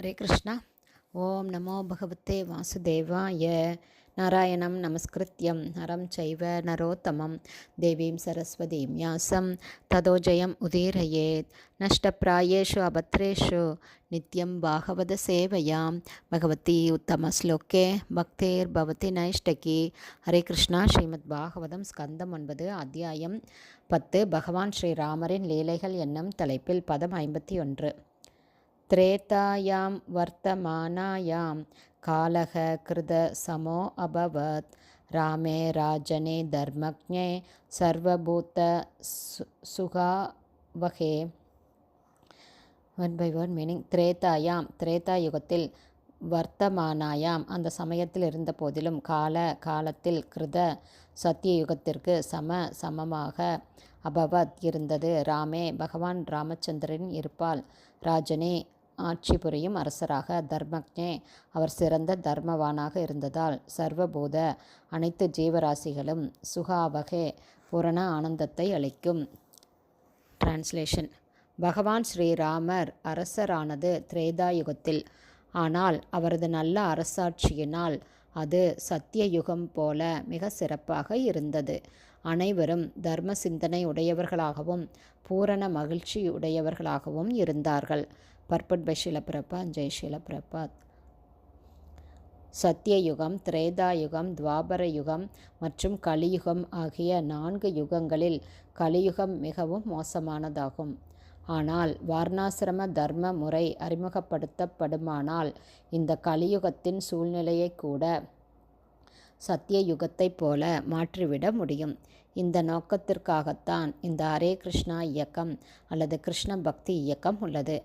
ஹரே கிருஷ்ணா. ஓம் நமோ பகவத்தே வாசுதேவாய. நாராயணம் நமஸ்கிருத்யம். நரம் சைவ நரோத்தமம். தேவீம் சரஸ்வதீம் யாசம். ததோ ஜெயம் உதீரயேத். நஷ்டப்பிராயேஷு அபத்ரேஷு. நித்யம் பாகவத சேவையாம். பகவதி உத்தமஸ்லோகே பக்தேர் பவதி நைஷ்டகி. ஹரே கிருஷ்ணா. ஸ்ரீமத் பாகவதம் ஸ்கந்தம் ஒன்பது அத்தியாயம் பத்து. பகவான் ஸ்ரீராமரின் லீலைகள் என்னும் தலைப்பில் பதம் ஐம்பத்தி ஒன்று. त्रेतायां वर्तमानायां कालः कृतसमो अभवत् रामे राजने धर्मज्ञे सर्वभूतसुखावहे ஒன் பை ஒன் மீனிங் திரேதாயாம் திரேதா யுகத்தில் வர்த்தமானாயாம் அந்த சமயத்தில் இருந்த போதிலும் கால காலத்தில் கிருத சத்திய யுகத்திற்கு சம சமமாக அபவத் இருந்தது ராமே பகவான் ராமச்சந்திரன் இருப்பால் ராஜனே ஆட்சி புரியும் அரசராக தர்மஜே அவர் சிறந்த தர்மவானாக இருந்ததால் சர்வபூத அனைத்து ஜீவராசிகளும் சுகாவகே பூரண ஆனந்தத்தை அளிக்கும். டிரான்ஸ்லேஷன் பகவான் ஸ்ரீராமர் அரசரானது திரேதாயுகத்தில். ஆனால் அவரது நல்ல அரசாட்சியினால் அது சத்தியயுகம் போல மிக சிறப்பாக இருந்தது. அனைவரும் தர்ம சிந்தனை உடையவர்களாகவும் பூரண மகிழ்ச்சி உடையவர்களாகவும் இருந்தார்கள். பர்பட் பை ஷிலபிரபாத் ஜெய் ஷிலபிரபாத் சத்தியயுகம் திரேதாயுகம் துவாபர யுகம் மற்றும் கலியுகம் ஆகிய நான்கு யுகங்களில் கலியுகம் மிகவும் மோசமானதாகும். ஆனால் வார்ணாசிரம தர்ம முறை அறிமுகப்படுத்தப்படுமானால் இந்த கலியுகத்தின் சூழ்நிலையை கூட சத்தியயுகத்தைப் போல மாற்றிவிட முடியும். இந்த நோக்கத்திற்காகத்தான் இந்த ஹரே கிருஷ்ணா இயக்கம் அல்லது கிருஷ்ண பக்தி இயக்கம் உள்ளது.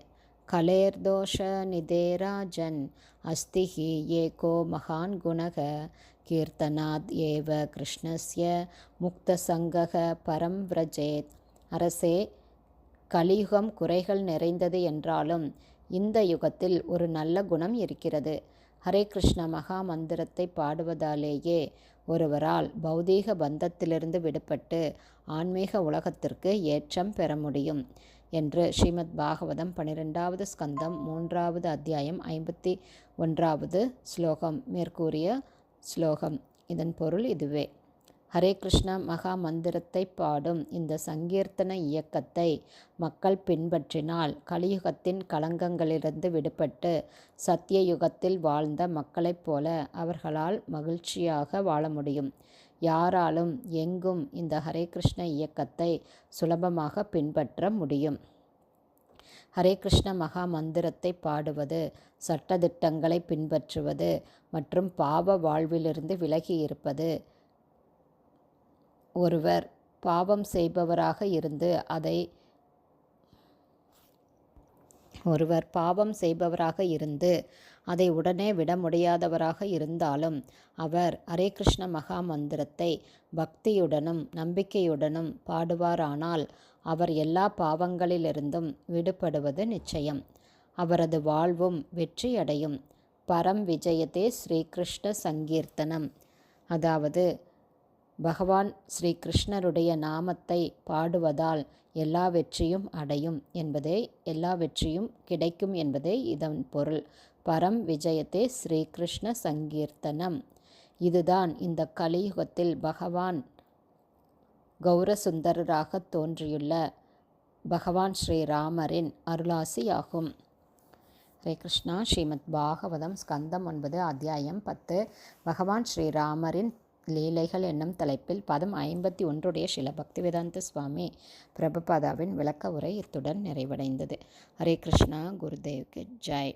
கலேர்தோஷ நிதேராஜன் அஸ்தி ஹி ஏகோ மகான் குணக கீர்த்தனாத் ஏவ கிருஷ்ணஸ்ய முக்தசங்கக பரம் விரஜேத். அரசே கலியுகம் குறைகள் நிறைந்தது என்றாலும் இந்த யுகத்தில் ஒரு நல்ல குணம் இருக்கிறது. ஹரே கிருஷ்ண மகா மந்திரத்தை பாடுவதாலேயே ஒருவரால் பௌதீக பந்தத்திலிருந்து விடுபட்டு ஆன்மீக உலகத்திற்கு ஏற்றம் பெற முடியும் என்று ஸ்ரீமத் பாகவதம் பனிரெண்டாவது ஸ்கந்தம் மூன்றாவது அத்தியாயம் ஐம்பத்தி ஒன்றாவது ஸ்லோகம் மேற்கூறிய ஸ்லோகம். இதன் பொருள் இதுவே. ஹரே கிருஷ்ண மகா மந்திரத்தை பாடும் இந்த சங்கீர்த்தன இயக்கத்தை மக்கள் பின்பற்றினால் கலியுகத்தின் களங்கங்களிலிருந்து விடுபட்டு சத்திய யுகத்தில் வாழ்ந்த மக்களைப் போல அவர்களால் மகிழ்ச்சியாக வாழ முடியும். யாராலும் எங்கும் இந்த ஹரே கிருஷ்ண இயக்கத்தை சுலபமாக பின்பற்ற முடியும். ஹரே கிருஷ்ண மகா மந்திரத்தை பாடுவது சட்டதிட்டங்களை பின்பற்றுவது மற்றும் பாவ வாழ்விலிருந்து விலகி இருப்பது ஒருவர் பாவம் செய்பவராக இருந்து அதை ஒருவர் பாவம் செய்பவராக இருந்து அதை உடனே விட முடியாதவராக இருந்தாலும் அவர் ஹரே கிருஷ்ண மகா மந்திரத்தை பக்தியுடனும் நம்பிக்கையுடனும் பாடுவாரானால் அவர் எல்லா பாவங்களிலிருந்தும் விடுபடுவது நிச்சயம். அவரது வாழ்வும் வெற்றியடையும். பரம் விஜயத்தே ஸ்ரீகிருஷ்ண சங்கீர்த்தனம். அதாவது பகவான் ஸ்ரீ கிருஷ்ணருடைய நாமத்தை பாடுவதால் எல்லா வெற்றியும் அடையும் என்பதே எல்லா வெற்றியும் கிடைக்கும் என்பதே இதன் பொருள். பரம் விஜயத்தே ஸ்ரீகிருஷ்ண சங்கீர்த்தனம். இதுதான் இந்த கலியுகத்தில் பகவான் கௌரசுந்தரராக தோன்றியுள்ள பகவான் ஸ்ரீராமரின் அருளாசியாகும். ஹரே கிருஷ்ணா ஸ்ரீமத் பாகவதம் ஸ்கந்தம் ஒன்பது அத்தியாயம் பத்து. பகவான் ஸ்ரீராமரின் லீலைகள் என்னும் தலைப்பில் பதம் ஐம்பத்தி ஒன்றுடைய சில பக்திவேதாந்த சுவாமி பிரபுபாதாவின் விளக்க உரை இத்துடன் நிறைவடைந்தது. ஹரே கிருஷ்ணா குருதேவ்க்கு ஜெய்.